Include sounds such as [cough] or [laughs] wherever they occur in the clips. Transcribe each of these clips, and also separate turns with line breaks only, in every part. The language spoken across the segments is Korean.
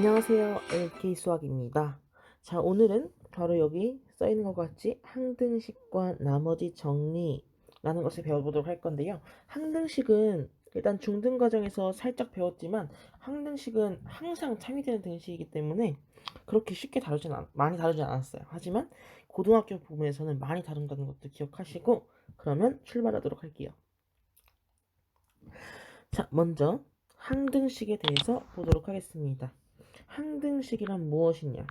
안녕하세요. LK 수학입니다. 자, 오늘은 바로 여기 써 있는 것 같이 항등식과 나머지 정리라는 것을 배워보도록 할 건데요. 항등식은 일단 중등 과정에서 살짝 배웠지만 항등식은 항상 참여되는 등식이기 때문에 그렇게 쉽게 다루진 않, 많이 다루진 않았어요. 하지만 고등학교 부분에서는 많이 다룬다는 것도 기억하시고 그러면 출발하도록 할게요. 자, 먼저 항등식에 대해서 보도록 하겠습니다. 항등식이란 무엇이냐?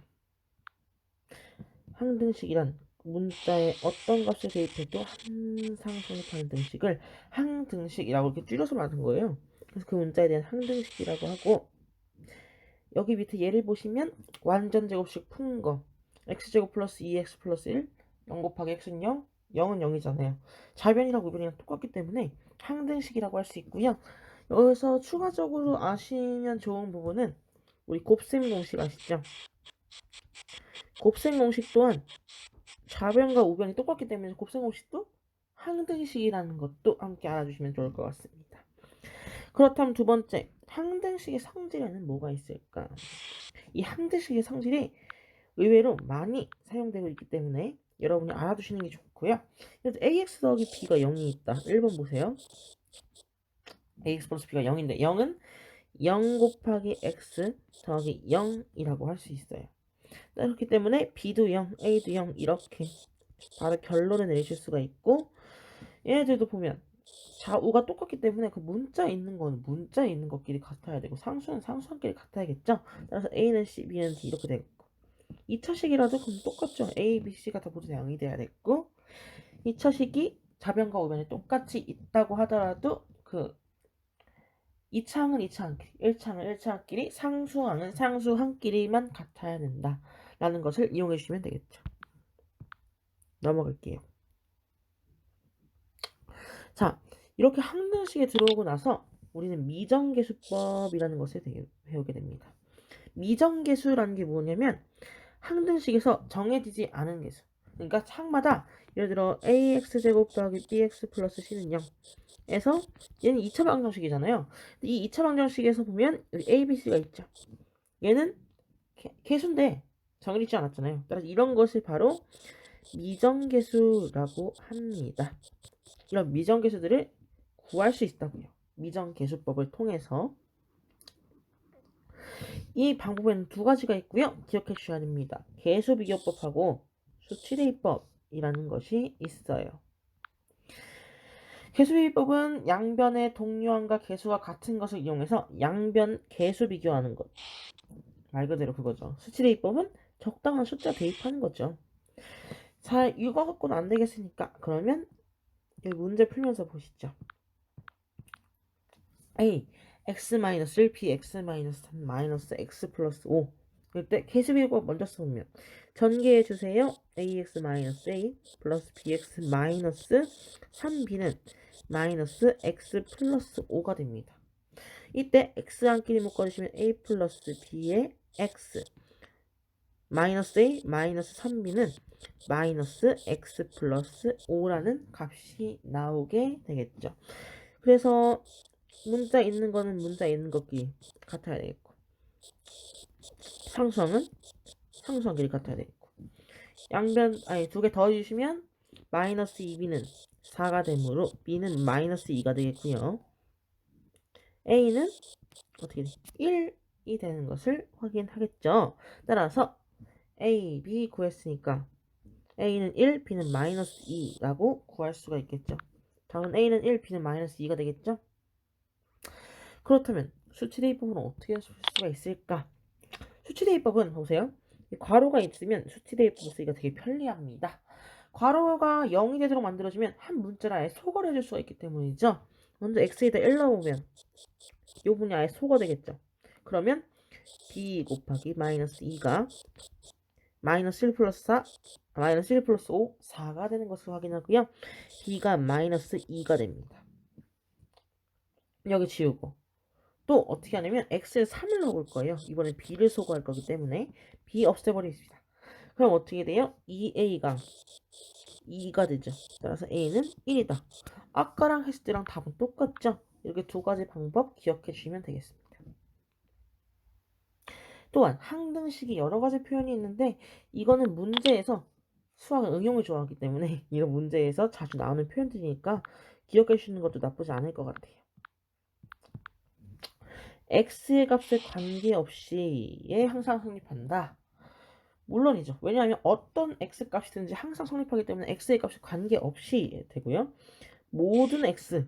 항등식이란 문자에 어떤 값을 대입해도 항상 성립하는 등식을 항등식이라고 이렇게 줄여서 말하는 거예요. 그래서 그 문자에 대한 항등식이라고 하고 여기 밑에 예를 보시면 완전 제곱식 푼 거. x제곱 플러스 2x 플러스 1 0 곱하기 x는 0 0은 0이잖아요. 좌변이랑 우변이랑 똑같기 때문에 항등식이라고 할 수 있고요. 여기서 추가적으로 아시면 좋은 부분은 우리 곱셈 공식 아시죠? 곱셈 공식 또한 좌변과 우변이 똑같기 때문에 곱셈 공식도 항등식이라는 것도 함께 알아주시면 좋을 것 같습니다. 그렇다면 두 번째, 항등식의 성질에는 뭐가 있을까? 이 항등식의 성질이 의외로 많이 사용되고 있기 때문에 여러분이 알아두시는 게 좋고요. 그래서 ax 더하기 b가 0이 있다. 1번 보세요. ax 플러스 b가 0인데 0은 0 곱하기 x 더하기 0이라고 할 수 있어요. 그렇기 때문에 b도 0, a도 0 이렇게 바로 결론을 내리실 수가 있고 얘네들도 보면 좌우가 똑같기 때문에 그 문자에 있는 거는 문자에 있는 것끼리 같아야 되고 상수는 상수한끼리 같아야겠죠. 따라서 a는 c, b는 d 이렇게 되겠고 2차식이라도 그럼 똑같죠. a, b, c가 다 모두 0이 돼야 됐고 2차식이 좌변과 우변이 똑같이 있다고 하더라도 그 2차항은 2차항끼리, 1차항은 1차항끼리, 상수항은 상수항끼리만 같아야 된다. 라는 것을 이용해 주시면 되겠죠. 넘어갈게요. 자, 이렇게 항등식에 들어오고 나서 우리는 미정계수법이라는 것을 배우게 됩니다. 미정계수라는 게 뭐냐면 항등식에서 정해지지 않은 계수. 그러니까 창마다 예를 들어 ax제곱 더하기 bx 플러스 c는 0 에서 얘는 2차 방정식이잖아요. 이 2차 방정식에서 보면 여기 a, b, c가 있죠. 얘는 개수인데 정해지지 않았잖아요. 따라서 이런 것을 바로 미정계수라고 합니다. 이런 미정계수들을 구할 수 있다고요. 미정계수법을 통해서 이 방법에는 두 가지가 있고요. 기억해 주셔야 됩니다. 계수비교법하고 수치대입법이라는 것이 있어요. 개수비법은 양변의 동요함과 개수와 같은 것을 이용해서 양변 개수 비교하는 것. 말 그대로 그거죠. 수치대입법은 적당한 숫자 대입하는 거죠. 자, 이거 갖고는 안 되겠으니까 그러면 여기 문제 풀면서 보시죠. A x-1 b x-3 마이너스 x 플러스 5 그때 개수비법 먼저 써보면 전개해 주세요. ax-a 플러스 bx 3b는 마이너스 x 플러스 5가 됩니다. 이때 x 한끼리 묶어주시면 a 플러스 b의 x 마이너스 a 마이너스 3b는 마이너스 x 플러스 5라는 값이 나오게 되겠죠. 그래서 문자 있는 거는 문자 있는 것끼리 같아야 되겠고 상수항은 상수항끼리 같아야 되겠고 양변 아니 두 개 더해주시면 마이너스 2b는 4가 되므로 b는 마이너스 2가 되겠고요. a는 어떻게 돼? 1이 되는 것을 확인하겠죠. 따라서 a, b 구했으니까 a는 1, b는 마이너스 2라고 구할 수가 있겠죠. 다음 a는 1, b는 마이너스 2가 되겠죠. 그렇다면 수치대입법은 어떻게 할 수가 있을까? 수치대입법은 보세요. 괄호가 있으면 수치 대입법을 쓰기가 되게 편리합니다. 괄호가 0이 되도록 만들어주면 한 문자를 아예 소거를 해줄 수가 있기 때문이죠. 먼저 x에다 1 넣어보면 이 부분이 아예 소거 되겠죠. 그러면 b 곱하기 마이너스 2가 마이너스 1 플러스 4 마이너스 1 플러스 5 4가 되는 것을 확인하고요. b가 마이너스 2가 됩니다. 여기 지우고 또 어떻게 하냐면 x에 3을 넣을 거예요. 이번에 b를 소거할 거기 때문에 b 없애버리겠습니다. 그럼 어떻게 돼요? 2a가 2가 되죠. 따라서 a는 1이다. 아까랑 했을 때랑 답은 똑같죠? 이렇게 두 가지 방법 기억해 주시면 되겠습니다. 또한 항등식이 여러 가지 표현이 있는데 이거는 문제에서 수학은 응용을 좋아하기 때문에 [laughs] 이런 문제에서 자주 나오는 표현들이니까 기억해 주시는 것도 나쁘지 않을 것 같아요. X의 값에 관계없이에 항상 성립한다. 물론이죠. 왜냐하면 어떤 x 값이든지 항상 성립하기 때문에 x의 값에 관계없이 되고요. 모든 x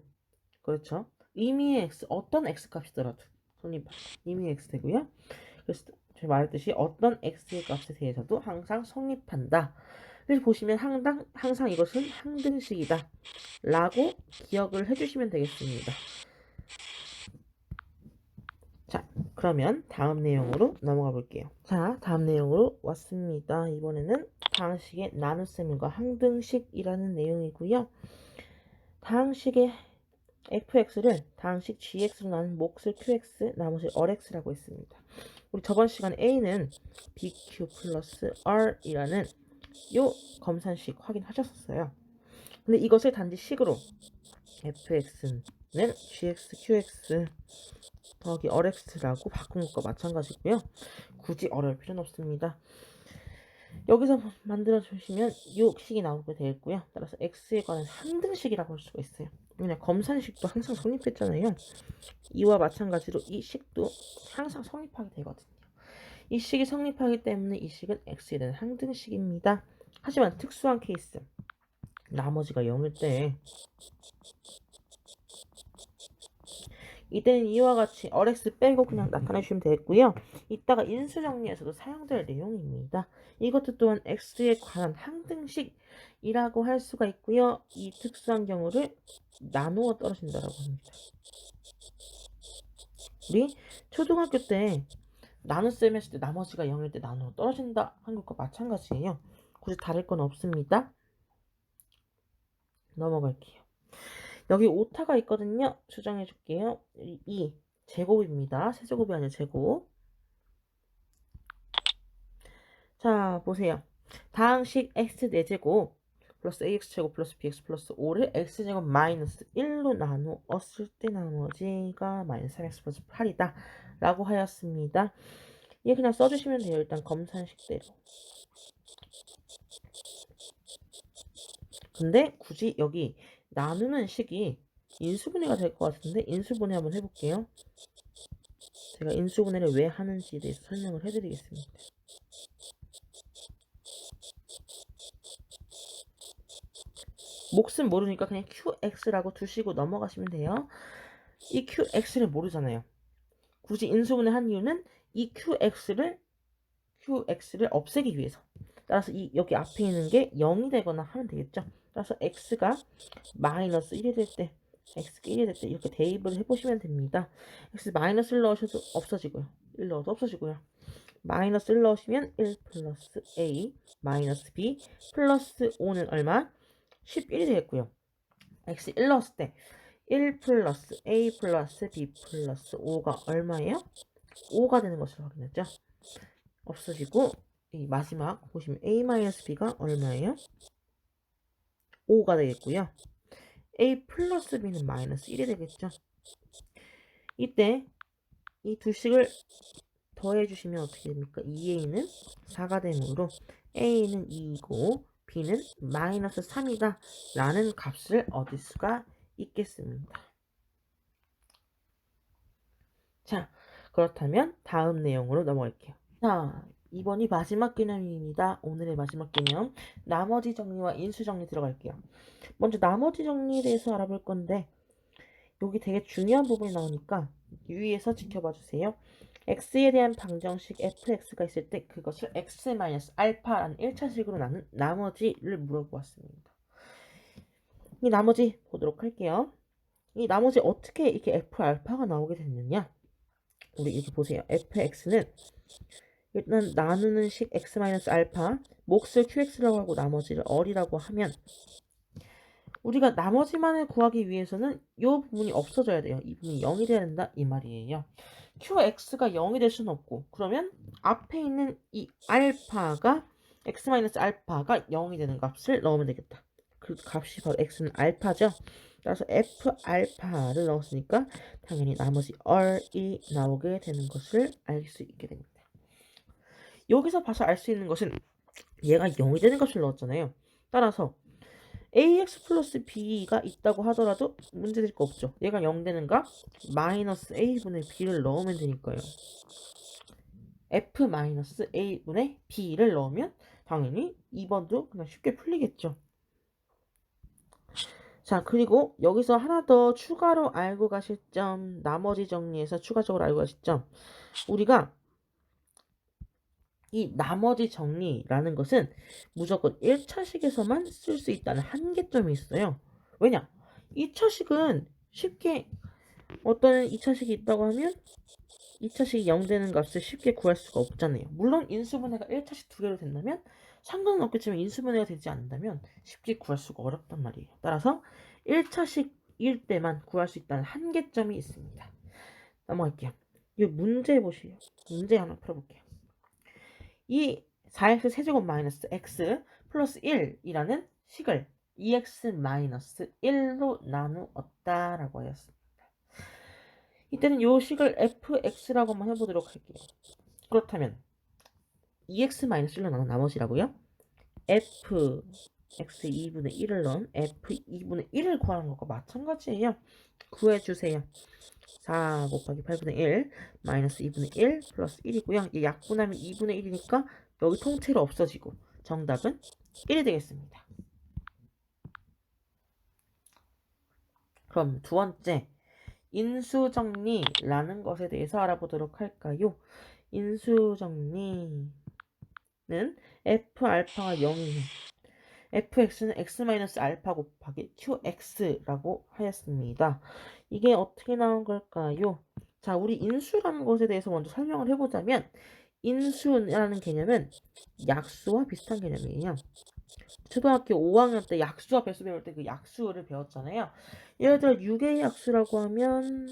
그렇죠. 의미의 x 어떤 x 값이더라도 성립한다. 의미의 x 되고요. 그래서 제가 말했듯이 어떤 x의 값에 대해서도 항상 성립한다. 그래서 보시면 항상, 항상 이것은 항등식이다. 라고 기억을 해주시면 되겠습니다. 자, 그러면 다음 내용으로 넘어가 볼게요. 자, 다음 내용으로 왔습니다. 이번에는 다항식의 나눗셈과 항등식이라는 내용이고요. 다항식의 fx를 다항식 gx로 나눈 몫을 qx, 나머지 rx라고 했습니다. 우리 저번 시간 a는 bq 플러스 r이라는 요 검산식 확인하셨었어요. 근데 이것을 단지 식으로 fx는 gx, qx 더하기 rx라고 바꾼 것과 마찬가지고요. 굳이 어려울 필요는 없습니다. 여기서 만들어 주시면 이 식이 나오게 되겠고요. 따라서 x에 관한 항등식이라고 할 수가 있어요. 왜냐 검산식도 항상 성립했잖아요. 이와 마찬가지로 이 식도 항상 성립하게 되거든요. 이 식이 성립하기 때문에 이 식은 x에 대한 항등식입니다. 하지만 특수한 케이스 나머지가 0일 때 이때는 이와 같이 rx 빼고 그냥 나타내주시면 되겠고요. 이따가 인수정리에서도 사용될 내용입니다. 이것도 또한 x에 관한 항등식이라고 할 수가 있고요. 이 특수한 경우를 나누어 떨어진다라고 합니다. 우리 초등학교 때 나눗셈 했을 때 나머지가 0일 때 나누어 떨어진다 한 것과 마찬가지예요. 굳이 다를 건 없습니다. 넘어갈게요. 여기 오타가 있거든요. 수정해 줄게요. 2 제곱입니다. 세제곱이 아니라 제곱. 자, 보세요. 다항식 x 4제곱 플러스 ax제곱 플러스 bx 플러스 5를 x제곱 마이너스 1로 나누었을 때 나머지가 마이너스 3x 플러스 8이다. 라고 하였습니다. 이게 그냥 써주시면 돼요. 일단 검산식대로. 근데 굳이 여기 나누는 식이 인수분해가 될 것 같은데 인수분해 한번 해볼게요. 제가 인수분해를 왜 하는지에 대해서 설명을 해드리겠습니다. 몫은 모르니까 그냥 QX라고 두시고 넘어가시면 돼요. 이 QX를 모르잖아요. 굳이 인수분해 한 이유는 이 QX를 QX를 없애기 위해서. 따라서 이 여기 앞에 있는 게 0이 되거나 하면 되겠죠. 따라서 x가 마이너스 1이 될 때, x가 1이 될 때 이렇게 대입을 해보시면 됩니다. x 마이너스 1 넣으셔도 없어지고요. 1 넣어도 없어지고요. 마이너스 1 넣으시면 1 플러스 a 마이너스 b 플러스 5는 얼마? 11이 되겠고요. x 1 넣었을 때 1 플러스 a 플러스 b 플러스 5가 얼마예요? 5가 되는 것을 확인했죠. 없어지고 이 마지막 보시면 a 마이너스 b가 얼마예요? 5가 되겠고요. a 플러스 b는 마이너스 1이 되겠죠. 이때 이 두 식을 더해주시면 어떻게 됩니까? 2a는 4가 되므로 a는 2이고 b는 마이너스 3이다 라는 값을 얻을 수가 있겠습니다. 자, 그렇다면 다음 내용으로 넘어갈게요. 자, 이번이 마지막 개념입니다. 오늘의 마지막 개념. 나머지 정리와 인수 정리 들어갈게요. 먼저 나머지 정리에 대해서 알아볼 건데, 여기 되게 중요한 부분이 나오니까 유의해서 지켜봐 주세요. x에 대한 방정식 fx가 있을 때 그것을 x-알파라는 1차식으로 나눈 나머지를 물어보았습니다. 이 나머지 보도록 할게요. 이 나머지 어떻게 이렇게 f-알파가 나오게 됐느냐? 우리 이렇게 보세요. fx는 일단 나누는 식 x-알파 몫을 qx라고 하고 나머지를 얼이라고 하면 우리가 나머지만을 구하기 위해서는 이 부분이 없어져야 돼요. 이 부분이 0이 돼야 된다 이 말이에요. qx가 0이 될 수는 없고 그러면 앞에 있는 이 알파가 x-알파가 0이 되는 값을 넣으면 되겠다. 그 값이 바로 x는 알파죠. 따라서 f 알파를 넣었으니까 당연히 나머지 r이 나오게 되는 것을 알 수 있게 됩니다. 여기서 봐서 알 수 있는 것은 얘가 0이 되는 값을 넣었잖아요. 따라서 ax 플러스 b가 있다고 하더라도 문제될 거 없죠. 얘가 0 되는 값 마이너스 a분의 b를 넣으면 되니까요. f 마이너스 a분의 b를 넣으면 당연히 2번도 그냥 쉽게 풀리겠죠. 자, 그리고 여기서 하나 더 추가로 알고 가실 점, 나머지 정리해서 추가적으로 알고 가실 점. 우리가 이 나머지 정리라는 것은 무조건 1차식에서만 쓸 수 있다는 한계점이 있어요. 왜냐? 2차식은 쉽게 어떤 2차식이 있다고 하면 2차식이 0 되는 값을 쉽게 구할 수가 없잖아요. 물론 인수분해가 1차식 두 개로 된다면 상관은 없겠지만 인수분해가 되지 않는다면 쉽게 구할 수가 어렵단 말이에요. 따라서 1차식일 때만 구할 수 있다는 한계점이 있습니다. 넘어갈게요. 이 문제 보시요. 문제 하나 풀어볼게요. 이 4x 세제곱 마이너스 x 플러스 1이라는 식을 2x 마이너스 1로 나누었다라고 하였습니다. 이때는 이 식을 fx라고 한번 해보도록 할게요. 그렇다면 2x 마이너스 1로 나눈 나머지라고요? f x 2분의 1을 넣은 f 2분의 1을 구하는 것과 마찬가지예요. 구해주세요. 4 곱하기 8분의 1 마이너스 2분의 1 플러스 1이고요. 이 약분하면 2분의 1이니까 여기 통째로 없어지고 정답은 1이 되겠습니다. 그럼 두 번째 인수정리라는 것에 대해서 알아보도록 할까요? 인수정리는 f알파가 0이면 fx는 x-알파 곱하기 qx라고 하였습니다. 이게 어떻게 나온 걸까요? 자, 우리 인수라는 것에 대해서 먼저 설명을 해보자면 인수라는 개념은 약수와 비슷한 개념이에요. 초등학교 5학년 때 약수와 배수 배울 때 그 약수를 배웠잖아요. 예를 들어 6의 약수라고 하면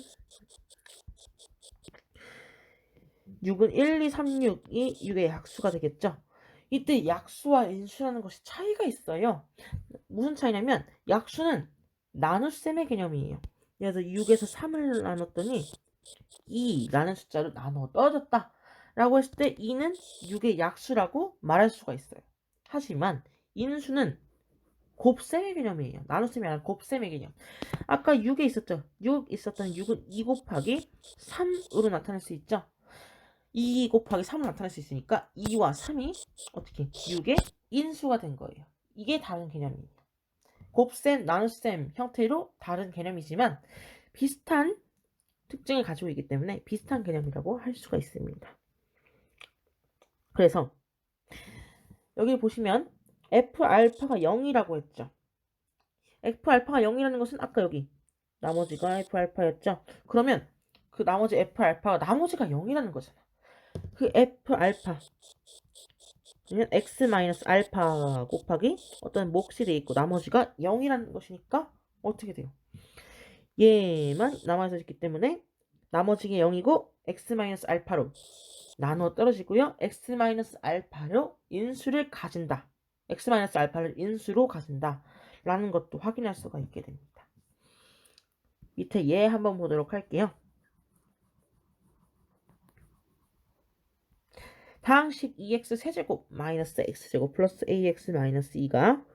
6은 1, 2, 3, 6이 6의 약수가 되겠죠. 이때 약수와 인수라는 것이 차이가 있어요. 무슨 차이냐면 약수는 나눗셈의 개념이에요. 그래서 6에서 3을 나눴더니 2라는 숫자로 나누어 떨어졌다. 라고 했을 때 2는 6의 약수라고 말할 수가 있어요. 하지만 인수는 곱셈의 개념이에요. 나눗셈이 아니라 곱셈의 개념. 아까 6에 있었죠. 6 있었던 6은 2 곱하기 3으로 나타낼 수 있죠. 2 곱하기 3으로 나타낼 수 있으니까 2와 3이 어떻게 6의 인수가 된 거예요. 이게 다른 개념이에요. 곱셈, 나눗셈 형태로 다른 개념이지만 비슷한 특징을 가지고 있기 때문에 비슷한 개념이라고 할 수가 있습니다. 그래서 여기 보시면 F알파가 0이라고 했죠. F알파가 0이라는 것은 아까 여기 나머지가 F알파였죠. 그러면 그 나머지 F알파가 나머지가 0이라는 거잖아. 그 F알파 는 x-알파 곱하기 어떤 몫이 돼 있고 나머지가 0이라는 것이니까 어떻게 돼요? 얘만 남아서 있기 때문에 나머지가 0이고 x-알파로 나누어 떨어지고요. x-알파로 인수를 가진다. x-알파를 인수로 가진다. 라는 것도 확인할 수가 있게 됩니다. 밑에 얘 한번 보도록 할게요. 다항식 2x 세제곱 마이너스 x제곱 플러스 ax 마이너스 2가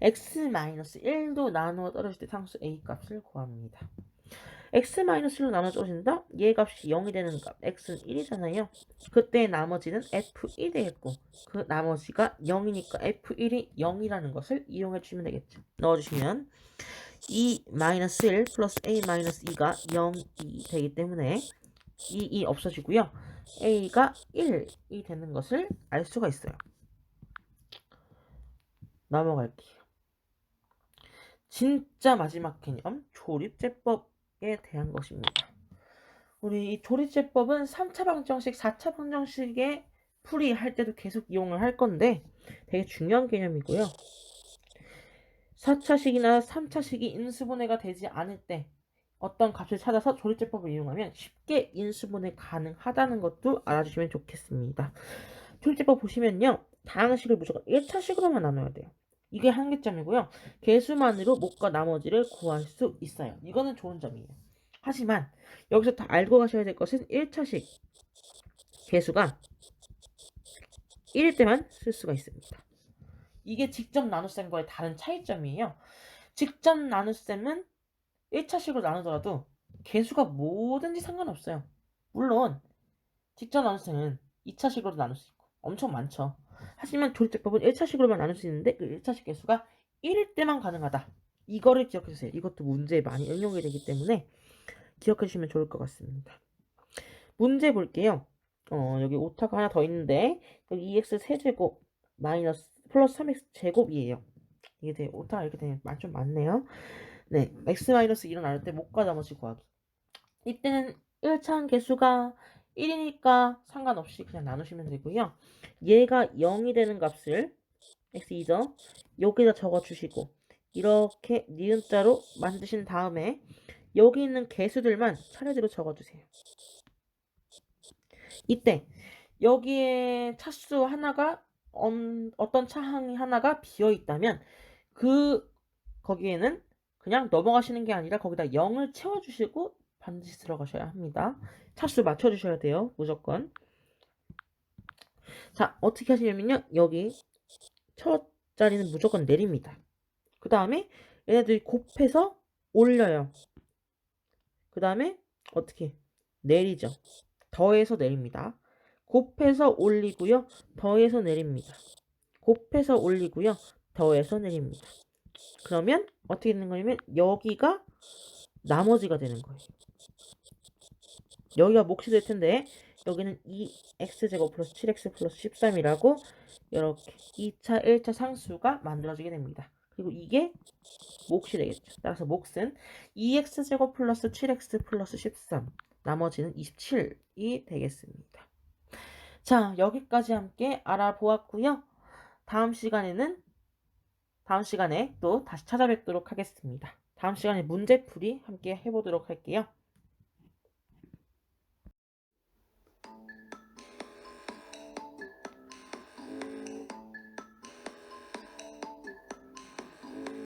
x 마이너스 1도 나누어 떨어질 때 상수 a 값을 구합니다. x 마이너스 1로 나눠 떨어진다? 얘 값이 0이 되는 값 x는 1이잖아요. 그때 나머지는 f1이 되겠고 그 나머지가 0이니까 f1이 0이라는 것을 이용해 주시면 되겠죠. 넣어주시면 2 마이너스 1 플러스 a 마이너스 2가 0이 되기 때문에 2, 2 없어지고요. A가 1이 되는 것을 알 수가 있어요. 넘어갈게요. 진짜 마지막 개념, 조립제법에 대한 것입니다. 우리 이 조립제법은 3차 방정식, 4차 방정식에 풀이할 때도 계속 이용을 할 건데 되게 중요한 개념이고요. 4차식이나 3차식이 인수분해가 되지 않을 때 어떤 값을 찾아서 조립제법을 이용하면 쉽게 인수분해 가능하다는 것도 알아주시면 좋겠습니다. 조립제법 보시면요. 다항식을 무조건 1차식으로만 나눠야 돼요. 이게 한계점이고요. 개수만으로 목과 나머지를 구할 수 있어요. 이거는 좋은 점이에요. 하지만 여기서 다 알고 가셔야 될 것은 1차식 개수가 1일 때만 쓸 수가 있습니다. 이게 직접 나눗셈과의 다른 차이점이에요. 직접 나눗셈은 1차식으로 나누더라도 개수가 뭐든지 상관없어요. 물론 직접 나눗셈은 2차식으로 나눌 수 있고 엄청 많죠. 하지만 조립제법은 1차식으로만 나눌 수 있는데 그 1차식 개수가 1일 때만 가능하다. 이거를 기억해 주세요. 이것도 문제에 많이 응용이 되기 때문에 기억해 주시면 좋을 것 같습니다. 문제 볼게요. 어, 여기 오타가 하나 더 있는데 여기 2x 세제곱 마이너스 플러스 3x 제곱이에요. 이게 되게 오타가 이렇게 되면 많- 좀 많네요. 네, x 마이너스 1을 나눌 때 못과 나머지 구하기. 이때는 1차항 개수가 1이니까 상관없이 그냥 나누시면 되고요. 얘가 0이 되는 값을 x2죠. 여기다 적어주시고 이렇게 니은자로 만드신 다음에 여기 있는 개수들만 차례대로 적어주세요. 이때 여기에 차수 하나가 언- 어떤 차항이 하나가 비어 있다면 그 거기에는 그냥 넘어가시는 게 아니라 거기다 0을 채워주시고 반드시 들어가셔야 합니다. 차수 맞춰주셔야 돼요. 무조건. 자, 어떻게 하시냐면요. 여기 첫 자리는 무조건 내립니다. 그 다음에 얘네들이 곱해서 올려요. 그 다음에 어떻게 내리죠. 더해서 내립니다. 곱해서 올리고요. 더해서 내립니다. 곱해서 올리고요. 더해서 내립니다. 그러면 어떻게 되는 거냐면 여기가 나머지가 되는 거예요. 여기가 몫이 될 텐데 여기는 2x제곱 플러스 7x 플러스 13이라고 이렇게 2차, 1차 상수가 만들어지게 됩니다. 그리고 이게 몫이 되겠죠. 따라서 몫은 2x제곱 플러스 7x 플러스 13 나머지는 27이 되겠습니다. 자, 여기까지 함께 알아보았고요. 다음 시간에는 다음 시간에 또 다시 찾아뵙도록 하겠습니다. 다음 시간에 문제풀이 함께 해보도록 할게요.